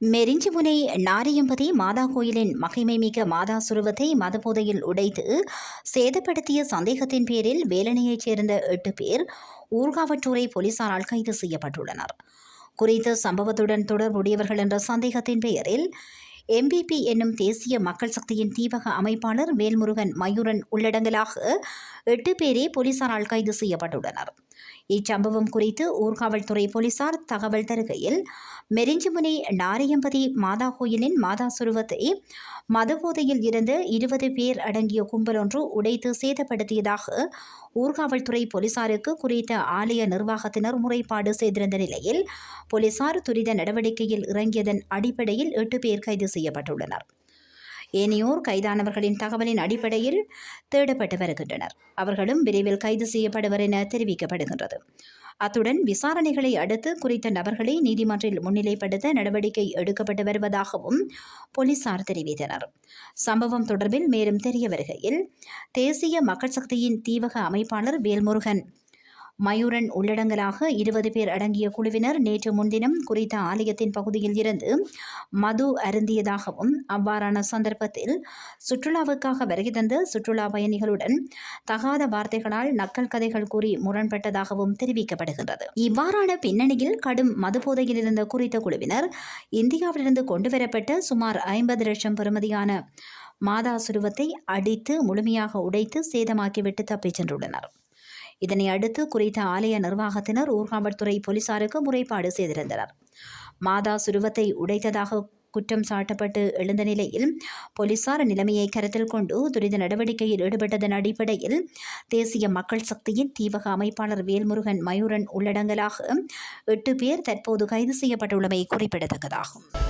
மெரிஞ்சிமுனை நாரியம்பதி மாதா கோயிலின் மகிமைமிக்க மாதா சுருவத்தை மதபோதையில் உடைத்து சேதப்படுத்திய சந்தேகத்தின் பேரில் வேலனையைச் சேர்ந்த எட்டு பேர் ஊர்காவற்றூரை போலீசாரால் கைது செய்யப்பட்டுள்ளனர். குறித்த சம்பவத்துடன் தொடர்புடையவர்கள் என்ற சந்தேகத்தின் பெயரில் எம்பிபி என்னும் தேசிய மக்கள் சக்தியின் தீபக அமைப்பாளர் வேல்முருகன் மயூரன் உள்ளடங்கலாக எட்டு பேரே போலீசாரால் கைது செய்யப்பட்டுள்ளனர். இச்சம்பவம் குறித்து ஊர்காவல்துறை போலீசார் தகவல் தருகையில் மெரிஞ்சிமுனை நாரையம்பதி மாதா கோயிலின் மாதா சுருவத்தை மதபோதையில் இருந்து இருபது பேர் அடங்கிய கும்பல் ஒன்று உடைத்து சேதப்படுத்தியதாக ஊர்காவல்துறை போலீசாருக்கு குறித்த ஆலய நிர்வாகத்தினர் முறைப்பாடு செய்திருந்த நிலையில் போலீசார் துரித நடவடிக்கையில் இறங்கியதன் அடிப்படையில் எட்டு பேர் கைது செய்யப்பட்டுள்ளனர். ஏனையோர் கைதானவர்களின் தகவலின் அடிப்படையில் தேடப்பட்டு வருகின்றனர். அவர்களும் விரைவில் கைது செய்யப்படுவர் என தெரிவிக்கப்படுகின்றது. அத்துடன் விசாரணைகளை அடுத்து குறித்த நபர்களை நீதிமன்றில் முன்னிலைப்படுத்த நடவடிக்கை எடுக்கப்பட்டு வருவதாகவும் போலீசார் தெரிவித்தனர். சம்பவம் தொடர்பில் மேலும் தெரிய வருகையில் தேசிய மக்கள் சக்தியின் தீவக அமைப்பாளர் வேல்முருகன் மயூரன் உள்ளடங்கலாக இருபது பேர் அடங்கிய குழுவினர் நேற்று முன்தினம் குறித்த ஆலயத்தின் பகுதியில் இருந்து மது அருந்தியதாகவும் அவ்வாறான சந்தர்ப்பத்தில் சுற்றுலாவுக்காக வருகை தந்த சுற்றுலா பயணிகளுடன் தகாத வார்த்தைகளால் நக்கல் கதைகள் கூறி முரண்பட்டதாகவும் தெரிவிக்கப்படுகின்றது. இவ்வாறான பின்னணியில் கடும் மதுபோதையில் இருந்த குறித்த குழுவினர் இந்தியாவிலிருந்து கொண்டுவரப்பட்ட சுமார் ஐம்பது லட்சம் பெறுமதியான மாதா சுருவத்தை அடித்து முழுமையாக உடைத்து சேதமாக்கிவிட்டு தப்பிச் சென்றுள்ளனர். இதனை அடுத்து குறித்த ஆலய நிர்வாகத்தினர் ஊர்காவல்துறை போலீசாருக்கு முறைப்பாடு செய்திருந்தனர். மாதா சுருவத்தை உடைத்ததாக குற்றம் சாட்டப்பட்டு எழுந்த நிலையில் போலீசார் நிலைமையை கருத்தில் கொண்டு துரித நடவடிக்கையில் ஈடுபட்டதன் அடிப்படையில் தேசிய மக்கள் சக்தியின் தீவக அமைப்பாளர் வேல்முருகன் மயூரன் உள்ளடங்கலாக எட்டு பேர் தற்போது கைது செய்யப்பட்டுள்ளமை குறிப்பிடத்தக்கதாகும்.